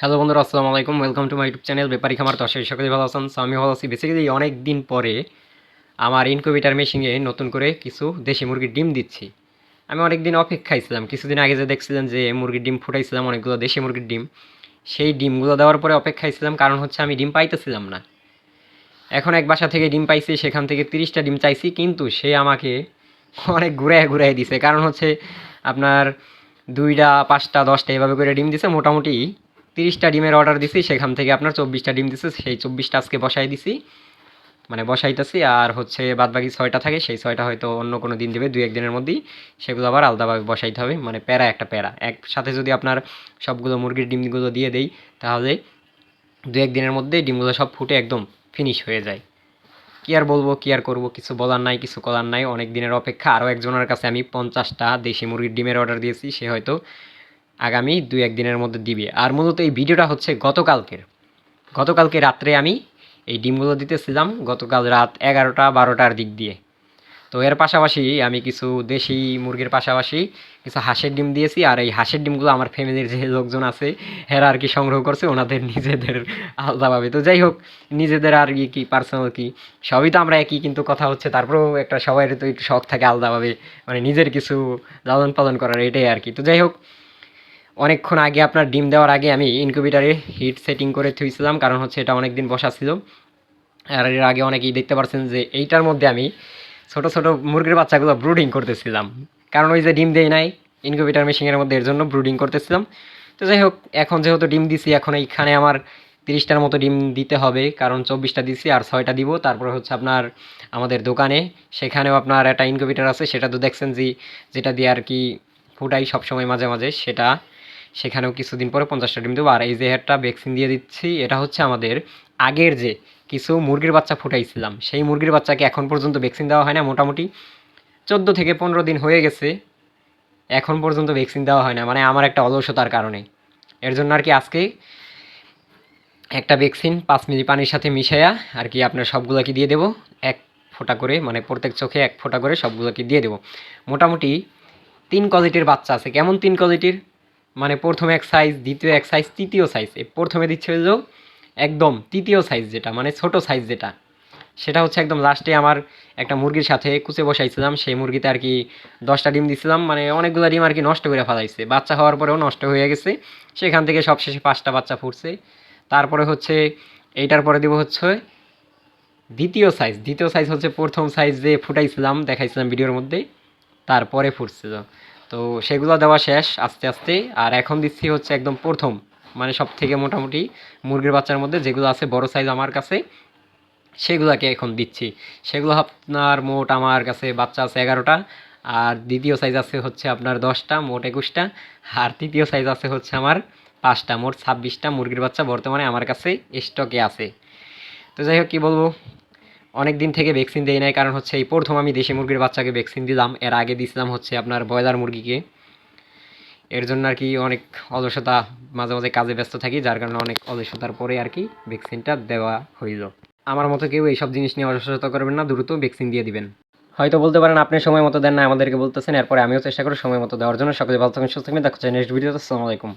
Hello বন্ধুরা, আসসালামু আলাইকুম। Welcome to my YouTube channel ব্যাপারী খামার আশা সকলে ভালো আছেন। আমি ভালো আছি। বেসিক্যালি অনেক দিন পরে আমার ইনকিউবেটার মেশিনে নতুন করে কিছু দেশি মুরগির ডিম দিচ্ছি। আমি অনেক দিন অপেক্ষায় ছিলাম কিছুদিন আগে যে দেখছিলাম যে মুরগির ডিম ফুটাইছিলাম, অনেকগুলো দেশি মুরগির ডিম। সেই ডিমগুলো দেওয়ার পরে অপেক্ষায় ছিলাম কারণ হচ্ছে আমি ডিম পাইতেছিলাম না। এখন এক বাসা থেকে ডিম পাইছি, সেখান থেকে তিরিশটা ডিম চাইছি, কিন্তু সে আমাকে অনেক ঘুরায় ঘুরাই দিছে। কারণ হচ্ছে আপনার দুইটা, পাঁচটা, দশটা এভাবে করে ডিম দিছে। মোটামুটি তিরিশটা ডিমের অর্ডার দিছি, সেখান থেকে আপনার চব্বিশটা ডিম দিছে, সেই চব্বিশটা আজকে বসাই দিছি। মানে বসাইতেছি, আর হচ্ছে বাদ বাকি ছয়টা থাকে, সেই ছয়টা হয়তো অন্য কোনো দিন দেবে দুই একদিনের মধ্যেই। সেগুলো আবার আলাদাভাবে বসাইতে হবে মানে প্যারা একটা প্যারা। একসাথে যদি আপনার সবগুলো মুরগির ডিমগুলো দিয়ে দেই, তাহলে দু একদিনের মধ্যে ডিমগুলো সব ফুটে একদম ফিনিশ হয়ে যায়। কি আর বলব, কি আর করব, কিছু বলার নাই, কিছু করার নাই। অনেক দিনের অপেক্ষা, আরও একজনের কাছে আমি পঞ্চাশটা দেশি মুরগির ডিমের অর্ডার দিয়েছি, সে হয়তো আগামী দুই একদিনের মধ্যে দিবে। আর মূলত এই ভিডিওটা হচ্ছে গতকালকের। গতকালকে রাত্রে আমি এই ডিমগুলো দিতেছিলাম, গতকাল রাত এগারোটা বারোটার দিক দিয়ে। তো এর পাশাপাশি আমি কিছু দেশি মুরগির পাশাপাশি কিছু হাঁসের ডিম দিয়েছি, আর এই হাঁসের ডিমগুলো আমার ফ্যামিলির যে লোকজন আছে, এরা আর কি সংগ্রহ করছে, ওনাদের নিজেদের আলাদাভাবে। তো যাই হোক, নিজেদের আর কি কি পার্সোনাল কি, সবই তো আমরা একই, কিন্তু কথা হচ্ছে তারপরেও একটা সবাই তো একটু শখ থাকে আলাদাভাবে মানে নিজের কিছু লালন পালন করার, এটাই আর কি। তো যাই হোক অনেকক্ষণ আগে আপনার ডিম দেওয়ার আগে আমি ইনকিউবেটারে হিট সেটিং করে থুইছিলাম, কারণ হচ্ছে এটা অনেক দিন বসা ছিল। আর এর আগে অনেকেই দেখতে পাচ্ছেন যে এইটার মধ্যে আমি ছোট ছোট মুরগির বাচ্চাগুলো ব্রুডিং করতেছিলাম। কারণ ওই যে ডিম দেই নাই ইনকিউবেটার মেশিনের মধ্যে এর জন্য ব্রুডিং করতেছিলাম। তো যাই হোক, এখন যেহেতু ডিম দিছি, এখন এইখানে আমার তিরিশটার মতো ডিম দিতে হবে, কারণ চব্বিশটা দিছি আর ছয়টা দিব। তারপরে হচ্ছে আপনার আমাদের দোকানে, সেখানেও আপনার একটা ইনকিউবেটার আছে, সেটা তো দেখছেন যে যেটা দিয়ে আর কি ফুটাই সবসময় মাঝে মাঝে, সেটা সেখানেও কিছুদিন পরে পঞ্চাশটা ডিম দেবো। আর এই যে একটা ভ্যাকসিন দিয়ে দিচ্ছি, এটা হচ্ছে আমাদের আগের যে কিছু মুরগির বাচ্চা ফুটাইছিলাম, সেই মুরগির বাচ্চাকে এখন পর্যন্ত ভ্যাকসিন দেওয়া হয় না মোটামুটি। চোদ্দ থেকে পনেরো দিন হয়ে গেছে, এখন পর্যন্ত ভ্যাকসিন দেওয়া হয় না। মানে আমার একটা অলসতার কারণে। এর জন্য আর কি আজকে একটা ভ্যাকসিন পাঁচ মিলি পানির সাথে মিশাইয়া আর কি আপনার সবগুলোকে দিয়ে দেবো। এক ফোঁটা করে মানে প্রত্যেক চোখে এক ফোঁটা করে সবগুলোকে দিয়ে দেবো। মোটামুটি তিন কোয়ালিটির বাচ্চা আছে। কেমন তিন কোয়ালিটির মানে প্রথমে এক সাইজ দ্বিতীয় এক সাইজ তৃতীয় সাইজ প্রথমে দিচ্ছে হলো একদম তৃতীয় সাইজ যেটা মানে ছোট সাইজ যেটা। সেটা হচ্ছে একদম লাস্টে আমার একটা মুরগির সাথে কুচে বসাইছিলাম। সেই মুরগিতে আর কি দশটা ডিম দিছিলাম। মানে অনেকগুলো ডিম আর কি নষ্ট করে ফেলাইছে। বাচ্চা হওয়ার পরেও নষ্ট হয়ে গেছে। সেখান থেকে সবশেষে পাঁচটা বাচ্চা ফুটছে। তারপরে হচ্ছে এইটার পরে দিব হচ্ছে দ্বিতীয় সাইজ দ্বিতীয় সাইজ হচ্ছে প্রথম সাইজ যে ফুটাইছিলাম, দেখাইছিলাম ভিডিওর মধ্যে, তারপরে ফুটছিল তো সেগুলো দেওয়া শেষ আস্তে আস্তে। আর এখন দিচ্ছি হচ্ছে একদম প্রথম মানে সব থেকে মোটামুটি মুরগির বাচ্চার মধ্যে যেগুলো আছে বড় সাইজ আমার কাছে, সেগুলোকে এখন দিচ্ছি। সেগুলো আপনার মোট আমার কাছে বাচ্চা আছে এগারোটা, আর দ্বিতীয় সাইজ আছে হচ্ছে আপনার দশটা, মোট একুশটা, আর তৃতীয় সাইজ আছে হচ্ছে আমার পাঁচটা, মোট ছাব্বিশটা মুরগির বাচ্চা বর্তমানে আমার কাছে স্টকে আছে। তো যাই হোক, কী বলব? অনেক দিন থেকে ভ্যাকসিন দেই নাই, কারণ হচ্ছে এই প্রথম আমি দেশি মুরগির বাচ্চাকে ভ্যাকসিন দিলাম। এর আগে দিছিলাম হচ্ছে আপনার ব্রয়লার মুরগিকে। এর জন্য আর কি অনেক অলসতা, মাঝে মাঝে কাজে ব্যস্ত থাকি, যার কারণে অনেক অলসতার পরে আর কি ভ্যাকসিনটা দেওয়া হইল। আমার মতো কেউ এইসব জিনিস নিয়ে অলসতা করবেন না, দ্রুত ভ্যাকসিন দিয়ে দিবেন। হয়তো বলতে পারেন, আপনি সময় মতো দেন না আমাদেরকে বলতেছেন, এরপরে আমিও চেষ্টা করি সময় মতো দেওয়ার জন্য। সকলে ভালো থাকবেন সুস্থ থাকবেন দেখা নেক্সট ভিডিওতে আসসালামু আলাইকুম।